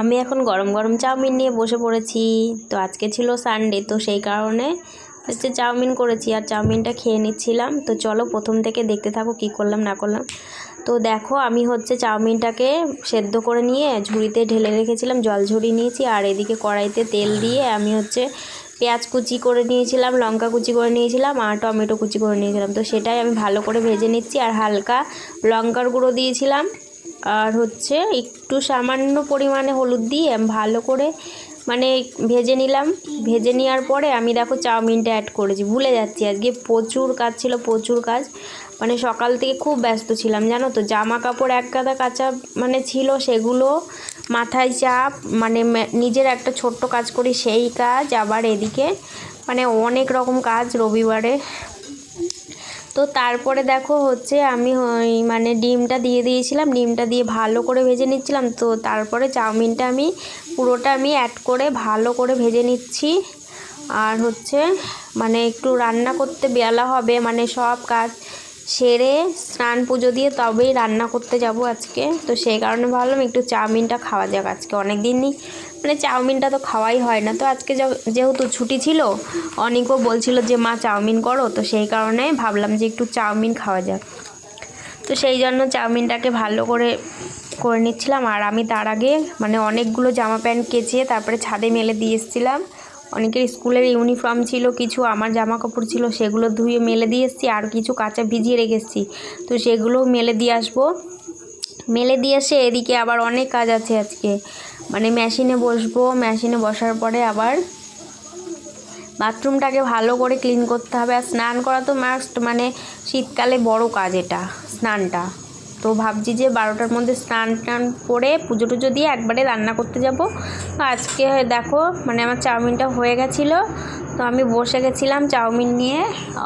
আমি এখন গরম গরম চাউমিন নিয়ে বসে পড়েছি। তো আজকে ছিল সানডে তো সেই কারণে হচ্ছে চাউমিন করেছি আর চাউমিনটা খেয়ে নিচ্ছিলাম। তো চলো প্রথম থেকে দেখতে থাকো কি করলাম, না করলাম। তো দেখো আমি হচ্ছে চাউমিনটাকে সেদ্ধ করে নিয়ে ঝুড়িতে ঢেলে রেখেছিলাম, জল ঝুড়ি নিয়েছি আর এদিকে কড়াইতে তেল দিয়ে আমি হচ্ছে পেঁয়াজ কুচি করে নিয়েছিলাম, লঙ্কা কুচি করে নিয়েছিলাম আর টমেটো কুচি করে নিয়েছিলাম। তো সেটাই আমি ভালো করে ভেজে নিচ্ছি আর হালকা লঙ্কার গুঁড়ো দিয়েছিলাম। আর হচ্ছে একটু সামান্য পরিমাণে হলুদ দিয়ে ভালো করে মানে ভেজে নিলাম। ভেজে নেওয়ার পরে আমি দেখো চাউমিনটা অ্যাড করেছি। ভুলে যাচ্ছি আজকে। প্রচুর কাজ ছিল, প্রচুর কাজ। মানে সকাল থেকে খুব ব্যস্ত ছিলাম, জানো তো? জামা কাপড় এক গাদা কাঁচা মানে ছিল, সেগুলো মাথায় চাপ মানে নিজের একটা ছোট্ট কাজ করি, সেই কাজ। আবার এদিকে মানে অনেক রকম কাজ রবিবারে। তো তারপরে দেখো হচ্ছে আমি মানে ডিমটা দিয়ে দিয়েছিলাম, ডিমটা দিয়ে ভালো করে ভেজে নিচ্ছিলাম। তো তারপরে চাউমিনটা আমি, পুরোটা আমি অ্যাড করে ভালো করে ভেজে নিচ্ছি। আর হচ্ছে মানে একটু রান্না করতে বেলা হবে মানে সব কাজ সেরে স্নান পুজো দিয়ে তবেই রান্না করতে যাব আজকে। তো সেই কারণে ভাবলাম একটু চাউমিনটা খাওয়া যাক আজকে। অনেক দিনই মানে চাউমিনটা তো খাওয়াই হয় না। তো আজকে যেহেতু ছুটি ছিল, অনেকও বলছিল যে, মা, চাউমিন করো। তো সেই কারণে ভাবলাম যে, একটু চাউমিন খাওয়া যাক। তো সেই জন্য চাউমিনটাকে ভালো করে করে নিচ্ছিলাম। আর আমি তার আগে মানে অনেকগুলো জামা প্যান্ট কেচে তারপরে ছাদে মেলে দিয়ে এসেছিলাম। অনেকের স্কুলের ইউনিফর্ম ছিল, কিছু আমার জামা কাপড় ছিল, সেগুলো ধুয়ে মেলে দিয়ে এসেছি, আর কিছু কাঁচা ভিজিয়ে রেখেছি তো সেগুলো মেলে দিয়ে আসব। মেলে দিয়ে এসে এদিকে আবার অনেক কাজ আছে আজকে। মানে মেশিনে বসবো মেশিনে বসার পরে আবার বাথরুমটাকে ভালো করে ক্লিন করতে হবে। আর স্নান করা তো মাস্ট মানে শীতকালে বড় কাজ এটা, স্নানটা। তো ভাবছি যে বারোটার মধ্যে স্নান টান করে পুজো টুজো দিয়ে একবারে রান্না করতে যাব। তো আজকে দেখো মানে আমার চাউমিনটা হয়ে গেছিল। তো আমি বসে গেছিলাম চাউমিন নিয়ে।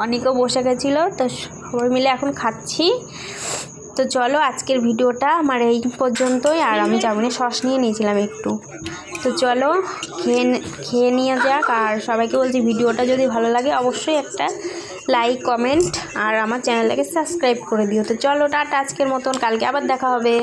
অনেকেও বসে গেছিল। তো সবাই মিলে এখন খাচ্ছি। তো চলো আজকের ভিডিওটা আমার এই পর্যন্তই, আর আমি জামিনে সস নিয়ে নিয়েছিলাম একটু। তো চলো, খেয়ে খেয়ে নিয়ে যাক, আর সবাইকে বলছি ভিডিওটা যদি ভালো লাগে অবশ্যই একটা লাইক, কমেন্ট, আর আমার চ্যানেলটাকে সাবস্ক্রাইব করে দিও। তো চলো, টাটা, আজকের মতন, কালকে আবার দেখা হবে।